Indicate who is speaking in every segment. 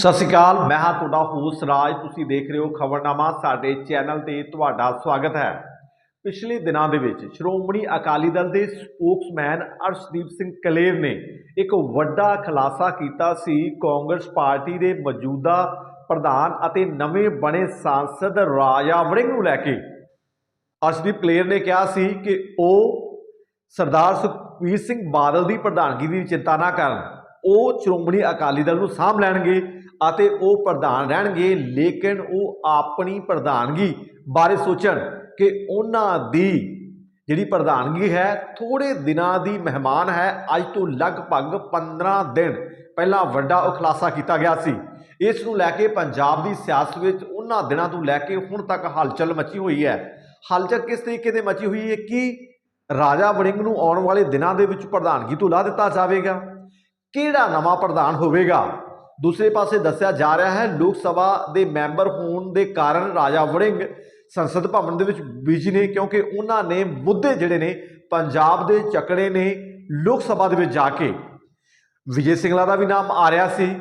Speaker 1: ਸਤਿ ਸ਼੍ਰੀ ਅਕਾਲ, ਮੈਂ ਹਾਂ ਤੁਹਾਡਾ ਹੋਸ ਰਾਜ। ਤੁਸੀਂ ਦੇਖ ਰਹੇ ਹੋ ਖਬਰਨਾਮਾ, ਸਾਡੇ ਚੈਨਲ ਤੇ ਤੁਹਾਡਾ ਸਵਾਗਤ ਹੈ। ਪਿਛਲੇ ਦਿਨਾਂ ਦੇ ਵਿੱਚ ਸ਼੍ਰੋਮਣੀ ਅਕਾਲੀ ਦਲ ਦੇ ਸਪੋਕਸਮੈਨ ਅਰਸ਼ਦੀਪ ਸਿੰਘ ਕਲੇਰ ਨੇ ਇੱਕ ਵੱਡਾ ਖੁਲਾਸਾ ਕੀਤਾ ਸੀ। ਕਾਂਗਰਸ ਪਾਰਟੀ ਦੇ ਮੌਜੂਦਾ ਪ੍ਰਧਾਨ ਅਤੇ ਨਵੇਂ ਬਣੇ ਸਾਂਸਦ ਰਾਜਾ ਵੜਿੰਗ ਨੂੰ ਲੈ ਕੇ। ਅਰਸ਼ਦੀਪ ਕਲੇਰ ਨੇ ਕਿਹਾ ਸੀ ਕਿ ਉਹ ਸਰਦਾਰ ਸੁਖਬੀਰ ਸਿੰਘ ਬਾਦਲ ਦੀ ਪ੍ਰਧਾਨਗੀ ਦੀ ਚਿੰਤਾ ਨਾ ਕਰਨ। ਉਹ ਸ਼੍ਰੋਮਣੀ ਅਕਾਲੀ ਦਲ ਨੂੰ ਸਾਂਭ ਲੈਣਗੇ। ਅਤੇ ਉਹ ਪ੍ਰਧਾਨ ਰਹਿਣਗੇ, ਲੇਕਿਨ ਉਹ ਆਪਣੀ ਪ੍ਰਧਾਨਗੀ ਬਾਰੇ ਸੋਚਣ ਕਿ ਉਹਨਾਂ ਦੀ ਜਿਹੜੀ ਪ੍ਰਧਾਨਗੀ ਹੈ ਥੋੜੇ ਦਿਨਾਂ ਦੀ ਮਹਿਮਾਨ ਹੈ। ਅੱਜ ਤੋਂ ਲਗਭਗ 15 ਦਿਨ ਪਹਿਲਾਂ ਵੱਡਾ ਉਹ ਕੀਤਾ ਗਿਆ ਸੀ। ਇਸ ਨੂੰ ਲੈ ਕੇ ਪੰਜਾਬ ਦੀ ਸਿਆਸਤ ਵਿੱਚ ਉਹਨਾਂ ਦਿਨਾਂ ਤੋਂ ਲੈ ਕੇ ਹੁਣ ਤੱਕ ਹਲਚਲ ਮਚੀ ਹੋਈ ਹੈ। ਹਲਚਲ ਕਿਸ ਤਰੀਕੇ ਦੇ ਮਚੀ ਹੋਈ ਹੈ ਕਿ ਰਾਜਾ ਵੜਿੰਗ ਨੂੰ ਆਉਣ ਵਾਲੇ ਦਿਨਾਂ ਦੇ ਵਿੱਚ ਪ੍ਰਧਾਨਗੀ ਤੋਂ ਲਾ ਦਿੱਤਾ ਜਾਵੇਗਾ? ਕਿਹੜਾ ਨਵਾਂ ਪ੍ਰਧਾਨ ਹੋਵੇਗਾ? ਦੂਸਰੇ ਪਾਸੇ ਦੱਸਿਆ ਜਾ ਰਿਹਾ ਹੈ, ਲੋਕ ਸਭਾ ਦੇ ਮੈਂਬਰ ਹੋਣ ਦੇ ਕਾਰਨ ਰਾਜਾ ਵੜਿੰਗ ਸੰਸਦ ਭਵਨ ਦੇ ਵਿੱਚ ਬਿਜ਼ੀ ਨੇ ਕਿਉਂਕਿ ਉਹਨਾਂ ਨੇ ਮੁੱਦੇ ਜਿਹੜੇ ਨੇ ਪੰਜਾਬ ਦੇ ਚੱਕੜੇ ਨੇ ਲੋਕ ਸਭਾ ਦੇ ਵਿੱਚ ਜਾ ਕੇ। ਵਿਜੇ ਸਿੰਘਲਾ ਦਾ ਵੀ ਨਾਮ ਆ ਰਿਹਾ ਸੀ।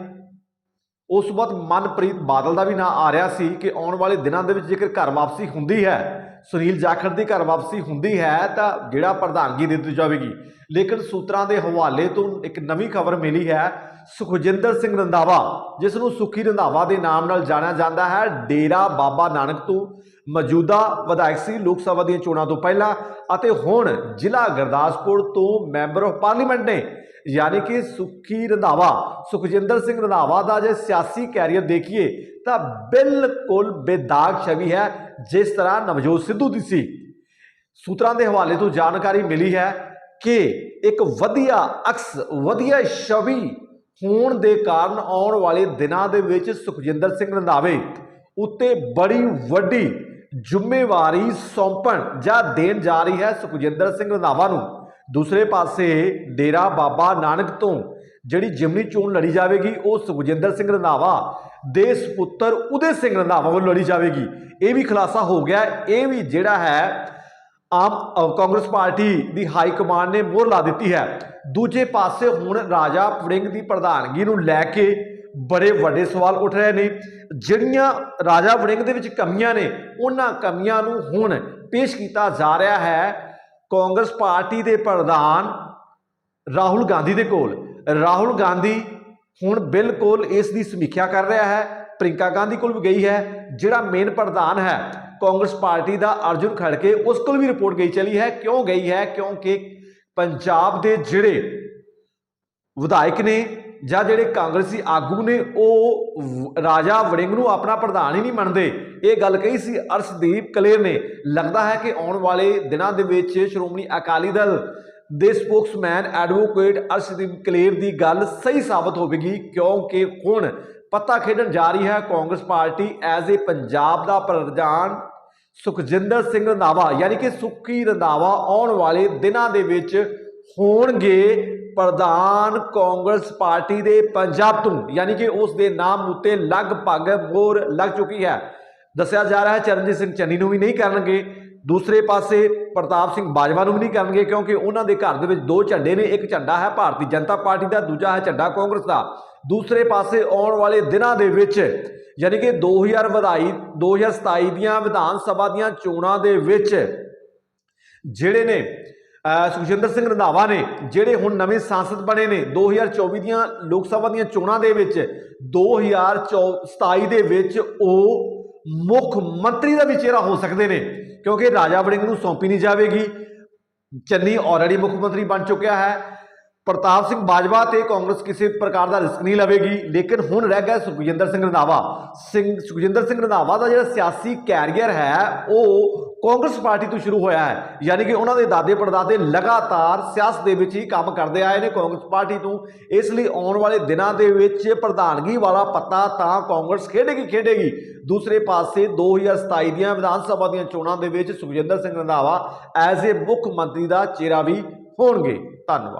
Speaker 1: ਉਸ ਤੋਂ ਬਾਅਦ ਮਨਪ੍ਰੀਤ ਬਾਦਲ ਦਾ ਵੀ ਨਾਂ ਆ ਰਿਹਾ ਸੀ ਕਿ ਆਉਣ ਵਾਲੇ ਦਿਨਾਂ ਦੇ ਵਿੱਚ ਜੇਕਰ ਘਰ ਵਾਪਸੀ ਹੁੰਦੀ ਹੈ, ਸੁਨੀਲ ਜਾਖੜ ਦੀ ਘਰ ਵਾਪਸੀ ਹੁੰਦੀ ਹੈ, ਤਾਂ ਜਿਹੜਾ ਪ੍ਰਧਾਨਗੀ ਦਿੱਤੀ ਜਾਵੇਗੀ। ਲੇਕਿਨ ਸੂਤਰਾਂ ਦੇ ਹਵਾਲੇ ਤੋਂ ਇੱਕ ਨਵੀਂ ਖਬਰ ਮਿਲੀ ਹੈ ਸੁਖਜਿੰਦਰ ਸਿੰਘ ਰੰਧਾਵਾ, ਜਿਸ ਨੂੰ ਸੁਖੀ ਰੰਧਾਵਾ ਦੇ ਨਾਮ ਨਾਲ ਜਾਣਿਆ ਜਾਂਦਾ ਹੈ, ਡੇਰਾ ਬਾਬਾ ਨਾਨਕ ਤੋਂ ਮੌਜੂਦਾ ਵਿਧਾਇਕ ਸੀ ਲੋਕ ਸਭਾ ਦੀਆਂ ਚੋਣਾਂ ਤੋਂ ਪਹਿਲਾਂ ਅਤੇ ਹੁਣ ਜ਼ਿਲ੍ਹਾ ਗੁਰਦਾਸਪੁਰ ਤੋਂ ਮੈਂਬਰ ਆਫ ਪਾਰਲੀਮੈਂਟ ਨੇ। ਯਾਨੀ ਕਿ ਸੁਖੀ ਰੰਧਾਵਾ, ਸੁਖਜਿੰਦਰ ਸਿੰਘ ਰੰਧਾਵਾ ਦਾ ਜੇ ਸਿਆਸੀ ਕੈਰੀਅਰ ਦੇਖੀਏ, ਤਾਂ ਬਿਲਕੁਲ ਬੇਦਾਗ ਛਵੀ ਹੈ, ਜਿਸ ਤਰ੍ਹਾਂ ਨਵਜੋਤ ਸਿੱਧੂ ਦੀ ਸੀ। ਸੂਤਰਾਂ ਦੇ ਹਵਾਲੇ ਤੋਂ ਜਾਣਕਾਰੀ ਮਿਲੀ ਹੈ ਕਿ ਇੱਕ ਵਧੀਆ ਅਕਸ, ਵਧੀਆ ਛਵੀ ਹੋਣ ਦੇ ਕਾਰਨ ਆਉਣ ਵਾਲੇ ਦਿਨਾਂ ਦੇ ਵਿੱਚ ਸੁਖਜਿੰਦਰ ਸਿੰਘ ਰੰਧਾਵੇ ਉੱਤੇ ਬੜੀ ਵੱਡੀ ਜ਼ਿੰਮੇਵਾਰੀ ਸੌਂਪਣ ਜਾਂ ਦੇਣ ਜਾ ਰਹੀ ਹੈ ਸੁਖਜਿੰਦਰ ਸਿੰਘ ਰੰਧਾਵਾ ਨੂੰ। ਦੂਸਰੇ ਪਾਸੇ ਡੇਰਾ ਬਾਬਾ ਨਾਨਕ ਤੋਂ ਜਿਹੜੀ ਜਿਮਨੀ ਚੋਣ ਲੜੀ ਜਾਵੇਗੀ, ਉਹ ਸੁਖਜਿੰਦਰ ਸਿੰਘ ਰੰਧਾਵਾ ਦੇ ਸੁਪੁੱਤਰ ਉਦੇ ਸਿੰਘ ਰੰਧਾਵਾ ਵੱਲੋਂ ਲੜੀ ਜਾਵੇਗੀ। ਇਹ ਵੀ ਖੁਲਾਸਾ ਹੋ ਗਿਆ। ਇਹ ਵੀ ਜਿਹੜਾ ਹੈ ਆਮ ਕਾਂਗਰਸ ਪਾਰਟੀ ਦੀ ਹਾਈ ਕਮਾਂਡ ਨੇ ਮੋਹਰ ਲਾ ਦਿੱਤੀ ਹੈ। ਦੂਜੇ ਪਾਸੇ ਹੁਣ ਰਾਜਾ ਵੜਿੰਗ ਦੀ ਪ੍ਰਧਾਨਗੀ ਨੂੰ ਲੈ ਕੇ ਬੜੇ ਵੱਡੇ ਸਵਾਲ ਉੱਠ ਰਹੇ ਨੇ। ਜਿਹੜੀਆਂ ਰਾਜਾ ਵੜਿੰਗ ਦੇ ਵਿੱਚ ਕਮੀਆਂ ਨੇ, ਉਹਨਾਂ ਕਮੀਆਂ ਨੂੰ ਹੁਣ ਪੇਸ਼ ਕੀਤਾ ਜਾ ਰਿਹਾ ਹੈ ਕਾਂਗਰਸ ਪਾਰਟੀ ਦੇ ਪ੍ਰਧਾਨ ਰਾਹੁਲ ਗਾਂਧੀ ਦੇ ਕੋਲ। ਰਾਹੁਲ ਗਾਂਧੀ ਹੁਣ ਬਿਲਕੁਲ ਇਸ ਦੀ ਸਮੀਖਿਆ ਕਰ ਰਿਹਾ ਹੈ। ਪ੍ਰਿੰਕਾ ਗਾਂਧੀ ਕੋਲ ਵੀ ਗਈ ਹੈ, ਜਿਹੜਾ ਮੇਨ ਪ੍ਰਧਾਨ ਹੈ, ਕਾਂਗਰਸ ਪਾਰਟੀ ਦਾ ਅਰਜੁਨ ਖੜਕੇ, ਉਸ ਕੋਲ ਵੀ ਰਿਪੋਰਟ ਗਈ, ਚਲੀ ਹੈ, ਕਿਉਂ ਗਈ ਹੈ? ਕਿਉਂਕਿ ਪੰਜਾਬ ਦੇ ਜਿਹੜੇ ਵਿਧਾਇਕ ਨੇ ਜਾਂ ਜਿਹੜੇ ਕਾਂਗਰਸੀ ਆਗੂ ਨੇ, ਉਹ ਰਾਜਾ ਵੜਿੰਗ ਨੂੰ ਆਪਣਾ ਪ੍ਰਧਾਨ ਹੀ ਨਹੀਂ ਮੰਨਦੇ। ਇਹ ਗੱਲ ਕਹੀ ਸੀ ਅਰਸ਼ਦੀਪ ਕਲੇਰ ਨੇ। ਲੱਗਦਾ ਹੈ ਕਿ ਆਉਣ ਵਾਲੇ ਦਿਨਾਂ ਦੇ ਵਿੱਚ ਸ਼੍ਰੋਮਣੀ ਅਕਾਲੀ ਦਲ ਦੇ ਸਪੋਕਸਮੈਨ ਐਡਵੋਕੇਟ ਅਰਸ਼ਦੀਪ ਕਲੇਰ ਦੀ ਗੱਲ ਸਹੀ ਸਾਬਤ ਹੋਵੇਗੀ, ਕਿਉਂਕਿ ਹੁਣ ਪਤਾ ਖੇਡਣ ਜਾ ਰਹੀ ਹੈ Congress party as a Punjab ਦਾ ਪ੍ਰਧਾਨ ਸੁਖਜਿੰਦਰ ਸਿੰਘ ਰੰਧਾਵਾ, ਯਾਨੀ ਕਿ ਸੁੱਖੀ ਰੰਧਾਵਾ ਆਉਣ ਵਾਲੇ ਦਿਨਾਂ ਦੇ ਵਿੱਚ ਹੋਣਗੇ ਪ੍ਰਧਾਨ ਕਾਂਗਰਸ ਪਾਰਟੀ ਦੇ ਪੰਜਾਬ ਤੋਂ, ਯਾਨੀ ਕਿ ਉਸ ਦੇ ਨਾਮ ਉੱਤੇ ਲਗਭਗ ਮੋਹਰ ਲੱਗ ਚੁੱਕੀ ਹੈ। ਦੱਸਿਆ ਜਾ ਰਿਹਾ ਹੈ ਚਰਨਜੀਤ ਸਿੰਘ ਚੰਨੀ ਨੂੰ ਵੀ ਨਹੀਂ ਕਰਨਗੇ। ਦੂਸਰੇ ਪਾਸੇ ਪ੍ਰਤਾਪ ਸਿੰਘ ਬਾਜਵਾ ਨੂੰ ਵੀ ਨਹੀਂ ਕਰਨਗੇ ਕਿਉਂਕਿ ਉਹਨਾਂ ਦੇ ਘਰ ਦੇ ਵਿੱਚ ਦੋ ਝੰਡੇ ਨੇ, ਇੱਕ ਝੰਡਾ ਹੈ ਭਾਰਤੀ ਜਨਤਾ ਪਾਰਟੀ ਦਾ, ਦੂਜਾ ਹੈ ਝੰਡਾ ਕਾਂਗਰਸ ਦਾ। ਦੂਸਰੇ ਪਾਸੇ ਆਉਣ ਵਾਲੇ ਦਿਨਾਂ ਦੇ ਵਿੱਚ ਯਾਨੀ ਕਿ 2000 ਵਧਾਈ 2027 ਦੀਆਂ ਵਿਧਾਨ ਸਭਾ ਦੀਆਂ ਚੋਣਾਂ ਦੇ ਵਿੱਚ ਜਿਹੜੇ ਨੇ ਸੁਖਜਿੰਦਰ ਸਿੰਘ ਰੰਧਾਵਾ ਨੇ, ਜਿਹੜੇ ਹੁਣ ਨਵੇਂ ਸੰਸਦ ਬਣੇ ਨੇ 2024 ਦੀਆਂ ਲੋਕ ਸਭਾ ਦੀਆਂ ਚੋਣਾਂ ਦੇ ਵਿੱਚ 2027 ਦੇ ਵਿੱਚ ਉਹ ਮੁੱਖ ਮੰਤਰੀ ਦਾ ਵੀ ਚਿਹਰਾ ਹੋ ਸਕਦੇ ਨੇ, ਕਿਉਂਕਿ ਰਾਜਾ ਵੜਿੰਗ ਨੂੰ ਸੌਂਪੀ ਨਹੀਂ ਜਾਵੇਗੀ। ਚੰਨੀ ਆਲਰੇਡੀ ਮੁੱਖ ਮੰਤਰੀ ਬਣ ਚੁੱਕਿਆ ਹੈ। ਪ੍ਰਤਾਪ ਸਿੰਘ ਬਾਜਵਾ ਤੇ ਕਾਂਗਰਸ ਕਿਸੇ ਪ੍ਰਕਾਰ ਦਾ ਰਿਸਕ ਨਹੀਂ ਲਵੇਗੀ, ਲੇਕਿਨ ਹੁਣ ਰਹਿ ਗਿਆ ਸੁਖਜਿੰਦਰ ਸਿੰਘ ਰੰਧਾਵਾ। ਸਿੰਘ ਸੁਖਜਿੰਦਰ ਸਿੰਘ ਰੰਧਾਵਾ ਦਾ ਜਿਹੜਾ ਸਿਆਸੀ ਕੈਰੀਅਰ ਹੈ, ਉਹ ਕਾਂਗਰਸ ਪਾਰਟੀ ਤੋਂ ਸ਼ੁਰੂ ਹੋਇਆ ਹੈ। ਯਾਨੀ ਕਿ ਉਹਨਾਂ ਦੇ ਦਾਦੇ ਪੜਦਾਦੇ ਲਗਾਤਾਰ ਸਿਆਸਤ ਦੇ ਵਿੱਚ ਹੀ ਕੰਮ ਕਰਦੇ ਆਏ ਨੇ ਕਾਂਗਰਸ ਪਾਰਟੀ ਤੋਂ। ਇਸ ਲਈ ਆਉਣ ਵਾਲੇ ਦਿਨਾਂ ਦੇ ਵਿੱਚ ਪ੍ਰਧਾਨਗੀ ਵਾਲਾ ਪੱਤਾ ਤਾਂ ਕਾਂਗਰਸ ਖੇਡੇਗੀ ਖੇਡੇਗੀ। ਦੂਸਰੇ ਪਾਸੇ 2027 ਦੀਆਂ ਵਿਧਾਨ ਸਭਾ ਦੀਆਂ ਚੋਣਾਂ ਦੇ ਵਿੱਚ ਸੁਖਜਿੰਦਰ ਸਿੰਘ ਰੰਧਾਵਾ ਐਜ਼ ਏ ਮੁੱਖ ਮੰਤਰੀ ਦਾ ਚਿਹਰਾ ਵੀ ਹੋਣਗੇ। ਧੰਨਵਾਦ।